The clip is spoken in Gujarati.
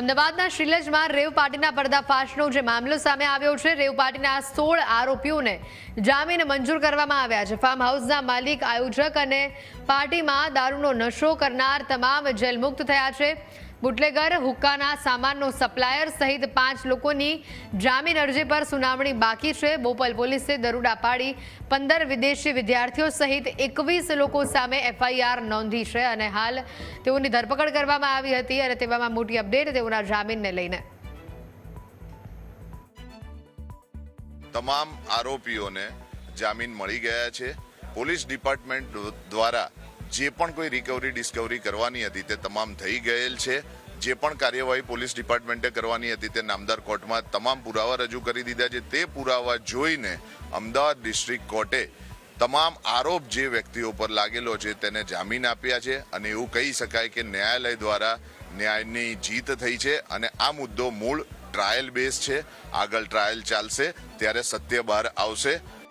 અમદાવાદના શ્રીલજમાં રેવ પાર્ટીના પર્દાફાશનો જે મામલો સામે આવ્યો છે, રેવ પાર્ટીના સોળ આરોપીઓને જામીન મંજૂર કરવામાં આવ્યા છે. ફાર્મ હાઉસના માલિક, આયોજક અને પાર્ટીમાં દારૂનો નશો કરનાર તમામ જેલમુક્ત થયા છે. બુટલેગર, હુક્કાના સામાનનો સપ્લાયર સહિત પાંચ લોકોની જામીન અરજી પર સુનાવણી બાકી છે. બોપલ પોલીસે દરોડા પાડી પંદર વિદેશી વિદ્યાર્થીઓ સહિત એકવીસ લોકો સામે એફઆઈઆર નોંધી છે અને હાલ તેઓની ધરપકડ કરવામાં આવી હતી અને તેવામાં મોટી અપડેટ તેઓના જામીનને લઈને. તમામ આરોપીઓને જામીન મળી ગયા છે. પોલીસ ડિપાર્ટમેન્ટ દ્વારા જે પણ કોઈ રિકવરી ડિસ્કવરી કરવાની હતી તે તમામ થઈ ગયેલ છે. જે પણ કાર્યવાહી પોલીસ ડિપાર્ટમેન્ટે કરવાની હતી તે નામદાર કોર્ટમાં તમામ પુરાવા રજૂ કરી દીધા છે. તે પુરાવા જોઈને અમદાવાદ ડિસ્ટ્રિક્ટ કોર્ટે તમામ આરોપ જે વ્યક્તિઓ પર લાગેલો છે તેને જામીન આપ્યા છે અને એવું કહી શકાય કે ન્યાયાલય દ્વારા ન્યાયની જીત થઈ છે અને આ મુદ્દો મૂળ ટ્રાયલ બેઝ છે. આગળ ટ્રાયલ ચાલશે, ત્યારે સત્ય બહાર આવશે.